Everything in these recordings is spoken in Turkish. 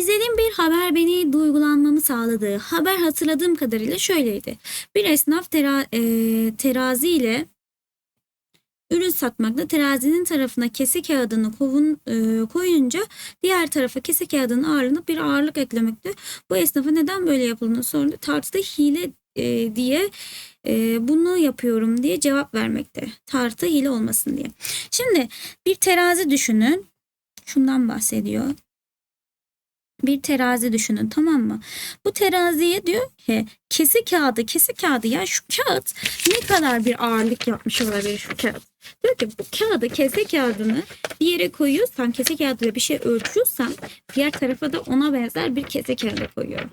İzlediğim bir haber beni duygulanmamı sağladı. Haber hatırladığım kadarıyla şöyleydi. Bir esnaf tera, e, terazi ile ürün satmakta terazinin tarafına kese kağıdını kovun, e, koyunca diğer tarafa kese kağıdının ağırlığına bir ağırlık eklemekte. Bu esnafa neden böyle yapıldığını sordu. Tartıda hile e, diye e, bunu yapıyorum diye cevap vermekte. Tartı hile olmasın diye. Şimdi bir terazi düşünün. Şundan bahsediyor. Bir terazi düşünün tamam mı? Bu teraziye diyor ki kesi kağıdı kesi kağıdı ya şu kağıt ne kadar bir ağırlık yapmış olabilir şu kağıt. Diyor ki bu kağıdı kese kağıdını bir yere koyuyorsan kese kağıdıyla bir şey ölçüyorsan diğer tarafa da ona benzer bir kese kağıdı koyuyorum.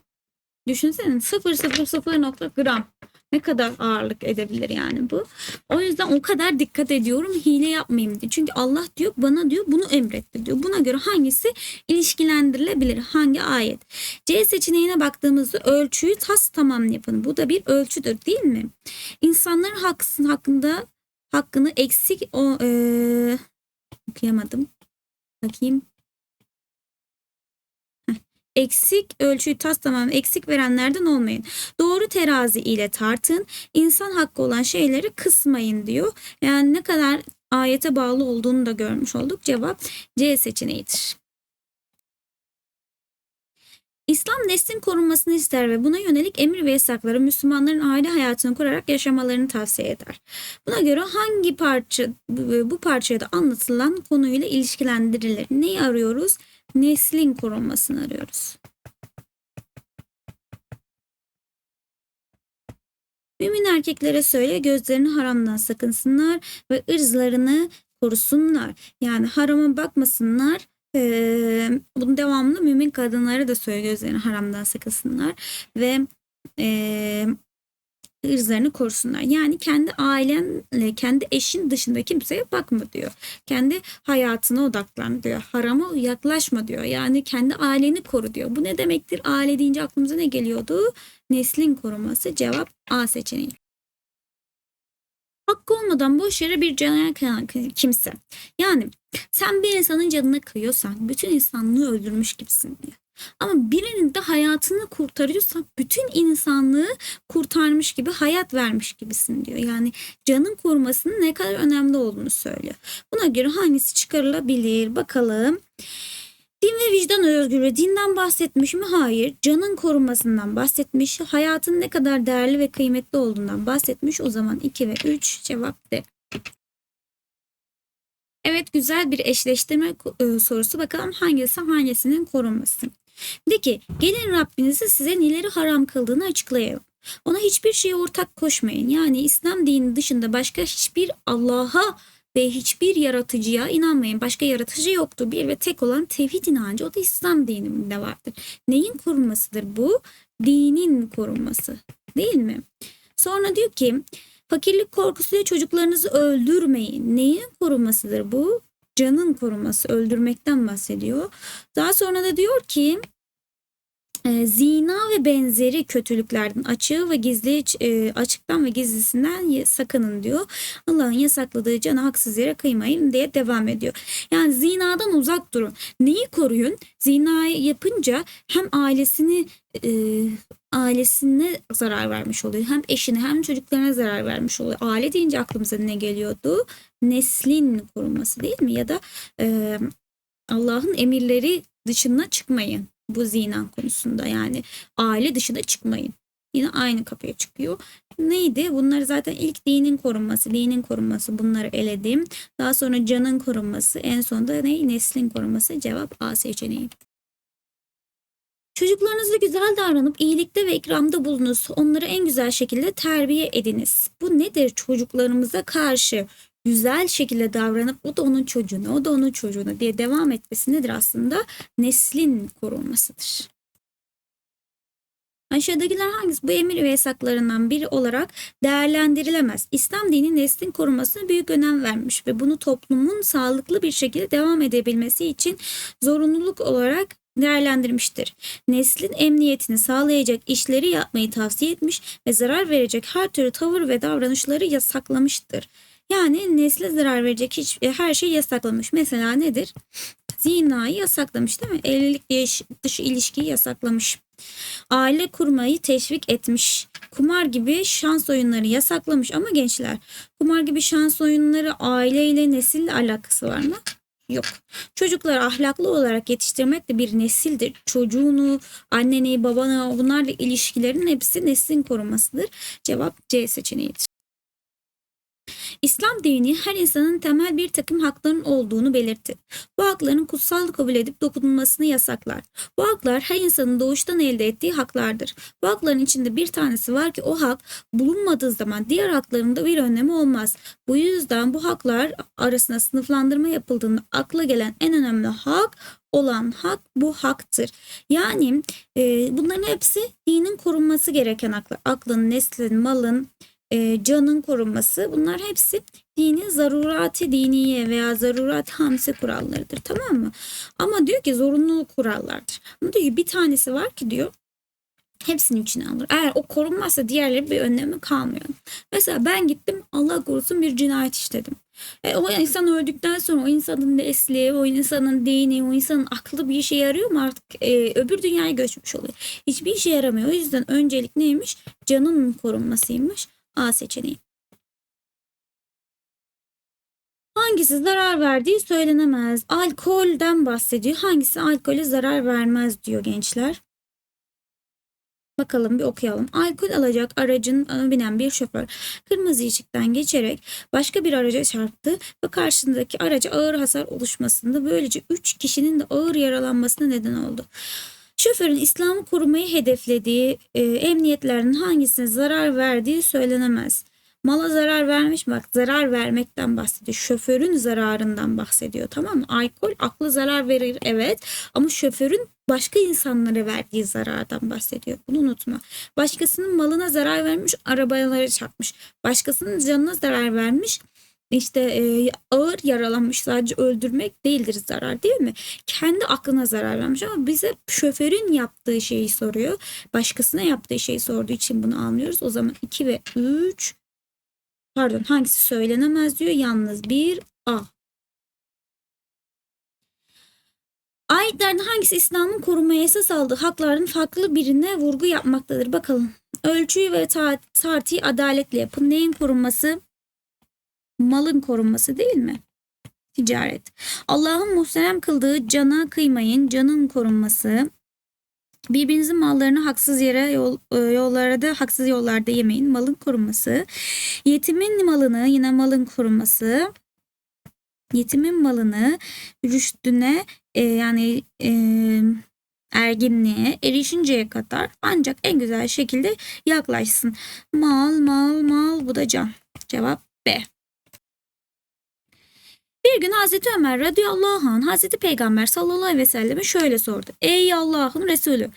Düşünsene 0,00 nokta gram. Ne kadar ağırlık edebilir yani bu. O yüzden o kadar dikkat ediyorum hile yapmayayım diye. Çünkü Allah diyor bana diyor bunu emretti diyor. Buna göre hangisi ilişkilendirilebilir? Hangi ayet? C seçeneğine baktığımızda ölçüyü tas tamam yapın. Bu da bir ölçüdür değil mi? İnsanların hakkın, hakkında hakkını eksik o eee, okuyamadım. Bakayım. Eksik ölçüyü tas tamam eksik verenlerden olmayın. Doğru terazi ile tartın. İnsan hakkı olan şeyleri kısmayın diyor. Yani ne kadar ayete bağlı olduğunu da görmüş olduk. Cevap C seçeneğidir. İslam neslin korunmasını ister ve buna yönelik emir ve yasakları Müslümanların aile hayatını kurarak yaşamalarını tavsiye eder. Buna göre hangi parça bu parçaya da anlatılan konuyla ilişkilendirilir? Neyi arıyoruz? Neslin korunmasını arıyoruz. Mümin erkeklere söyle gözlerini haramdan sakınsınlar ve ırzlarını korusunlar. Yani harama bakmasınlar. Ee, bunun devamlı mümin kadınlara da söyle gözlerini haramdan sakınsınlar ve e, ırzlarını korusunlar. Yani kendi ailenle, kendi eşin dışında kimseye bakma diyor. Kendi hayatına odaklan diyor. Harama yaklaşma diyor. Yani kendi aileni koru diyor. Bu ne demektir? Aile deyince aklımıza ne geliyordu? Neslin koruması. Cevap A seçeneği. Hakkı olmadan boş yere bir cana kıyan kimse. Yani sen bir insanın canına kıyıyorsan bütün insanlığı öldürmüş gibisin diyor. Ama birinin de hayatını kurtarıyorsan bütün insanlığı kurtarmış gibi hayat vermiş gibisin diyor. Yani canın korumasının ne kadar önemli olduğunu söylüyor. Buna göre hangisi çıkarılabilir bakalım. Din ve vicdan özgürlüğü dinden bahsetmiş mi? Hayır. Canın korunmasından bahsetmiş. Hayatın ne kadar değerli ve kıymetli olduğundan bahsetmiş. O zaman 2 ve 3 cevap D. Evet güzel bir eşleştirme e, sorusu. Bakalım hangisi hangisinin korunması. De ki gelin Rabbinizi size neleri haram kıldığını açıklayalım. Ona hiçbir şeye ortak koşmayın. Yani İslam dini dışında başka hiçbir Allah'a ve hiçbir yaratıcıya inanmayın. Başka yaratıcı yoktur. Bir ve tek olan tevhid inancı o da İslam dininde vardır. Neyin korunmasıdır bu? Dinin korunması. Değil mi? Sonra diyor ki fakirlik korkusuyla çocuklarınızı öldürmeyin. Neyin korunmasıdır bu? Canın korunması, öldürmekten bahsediyor. Daha sonra da diyor ki zina ve benzeri kötülüklerden açığı ve gizli e, açıktan ve gizlisinden sakının diyor. Allah'ın yasakladığı cana haksız yere kıymayın diye devam ediyor. Yani zinadan uzak durun. Neyi koruyun? Zinayı yapınca hem ailesini e, ailesine zarar vermiş oluyor. Hem eşine hem çocuklarına zarar vermiş oluyor. Aile deyince aklımıza ne geliyordu? Neslin korunması değil mi? Ya da e, Allah'ın emirleri dışına çıkmayın bu zina konusunda yani aile dışına çıkmayın. Yine aynı kapıya çıkıyor. Neydi? Bunları zaten ilk dinin korunması, dinin korunması bunları eledim. Daha sonra canın korunması, en sonunda ne? Neslin korunması. Cevap A seçeneği. Çocuklarınızla güzel davranıp iyilikte ve ikramda bulunuz. Onları en güzel şekilde terbiye ediniz. Bu nedir çocuklarımıza karşı? Güzel şekilde davranıp o da onun çocuğunu, o da onun çocuğunu diye devam etmesi nedir aslında? Neslin korunmasıdır. Aşağıdakiler hangisi bu emir ve yasaklarından biri olarak değerlendirilemez? İslam dini neslin korunmasına büyük önem vermiş ve bunu toplumun sağlıklı bir şekilde devam edebilmesi için zorunluluk olarak değerlendirmiştir. Neslin emniyetini sağlayacak işleri yapmayı tavsiye etmiş ve zarar verecek her türlü tavır ve davranışları yasaklamıştır. Yani nesle zarar verecek hiç, her şey yasaklamış. Mesela nedir? Zinayı yasaklamış değil mi? Evlilik dışı ilişkiyi yasaklamış. Aile kurmayı teşvik etmiş. Kumar gibi şans oyunları yasaklamış ama gençler kumar gibi şans oyunları aileyle nesille alakası var mı? Yok. Çocukları ahlaklı olarak yetiştirmek de bir nesildir. Çocuğunu, anneni, babanı bunlarla ilişkilerin hepsi neslin korumasıdır. Cevap C seçeneğidir. İslam dini her insanın temel bir takım hakların olduğunu belirtir. Bu hakların kutsal kabul edip dokunulmasını yasaklar. Bu haklar her insanın doğuştan elde ettiği haklardır. Bu hakların içinde bir tanesi var ki o hak bulunmadığı zaman diğer hakların da bir önemi olmaz. Bu yüzden bu haklar arasında sınıflandırma yapıldığında akla gelen en önemli hak olan hak bu haktır. Yani e, bunların hepsi dinin korunması gereken haklar. Aklın, neslin, malın, e, canın korunması bunlar hepsi dinin zarurati diniye veya zarurat hamsi kurallarıdır tamam mı? Ama diyor ki zorunlu kurallardır. Ama diyor bir tanesi var ki diyor hepsini içine alır. Eğer o korunmazsa diğerleri bir önlemi kalmıyor. Mesela ben gittim Allah korusun bir cinayet işledim. E, o insan öldükten sonra o insanın nesli, o insanın dini, o insanın aklı bir işe yarıyor mu artık e, öbür dünyaya göçmüş oluyor. Hiçbir işe yaramıyor. O yüzden öncelik neymiş? Canın korunmasıymış. A seçeneği. Hangisi zarar verdiği söylenemez. Alkolden bahsediyor. Hangisi alkole zarar vermez diyor gençler. Bakalım bir okuyalım. Alkol alacak aracın binen bir şoför kırmızı ışıktan geçerek başka bir araca çarptı ve karşısındaki araca ağır hasar oluşmasında böylece 3 kişinin de ağır yaralanmasına neden oldu. Şoförün İslam'ı korumayı hedeflediği e, emniyetlerin hangisine zarar verdiği söylenemez. Mala zarar vermiş bak zarar vermekten bahsediyor. Şoförün zararından bahsediyor tamam mı? Alkol aklı zarar verir evet ama şoförün başka insanlara verdiği zarardan bahsediyor. Bunu unutma. Başkasının malına zarar vermiş, arabalara çarpmış. Başkasının canına zarar vermiş, işte e, ağır yaralanmış sadece öldürmek değildir zarar değil mi? Kendi aklına zarar vermiş ama bize şoförün yaptığı şeyi soruyor. Başkasına yaptığı şeyi sorduğu için bunu anlıyoruz. O zaman 2 ve 3 pardon hangisi söylenemez diyor. Yalnız bir A. Ayetlerden hangisi İslam'ın korumaya esas aldığı hakların farklı birine vurgu yapmaktadır? Bakalım. Ölçüyü ve tartıyı adaletle yapın. Neyin korunması? Malın korunması değil mi? Ticaret. Allah'ın muhterem kıldığı cana kıymayın, canın korunması. Birbirinizin mallarını haksız yere yol, e, yollarda haksız yollarda yemeyin. Malın korunması. Yetimin malını yine malın korunması. Yetimin malını rüştüne e, yani e, erginliğe erişinceye kadar ancak en güzel şekilde yaklaşsın. Mal mal mal bu da can. Cevap B. Bir gün Hazreti Ömer radıyallahu anh Hazreti Peygamber sallallahu aleyhi ve selleme şöyle sordu. Ey Allah'ın Resulü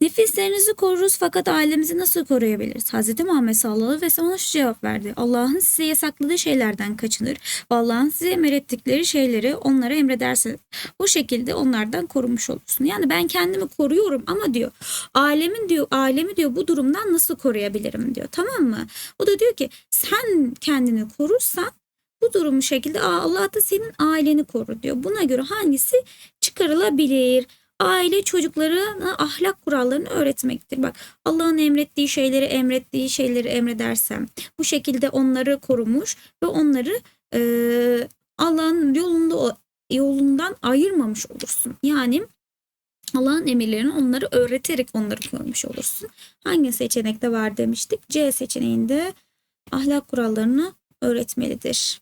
nefislerinizi koruruz fakat ailemizi nasıl koruyabiliriz? Hazreti Muhammed sallallahu aleyhi ve sellem şu cevap verdi. Allah'ın size yasakladığı şeylerden kaçınır. Allah'ın size emrettikleri şeyleri onlara emrederse o şekilde onlardan korunmuş olursun. Yani ben kendimi koruyorum ama diyor ailemin diyor ailemi diyor bu durumdan nasıl koruyabilirim diyor. Tamam mı? O da diyor ki sen kendini korursan bu durumu şekilde Allah da senin aileni koru diyor. Buna göre hangisi çıkarılabilir? Aile çocuklarına ahlak kurallarını öğretmektir. Bak Allah'ın emrettiği şeyleri emrettiği şeyleri emredersem bu şekilde onları korumuş ve onları e, Allah'ın yolunda yolundan ayırmamış olursun. Yani Allah'ın emirlerini onları öğreterek onları korumuş olursun. Hangi seçenekte var demiştik? C seçeneğinde ahlak kurallarını öğretmelidir.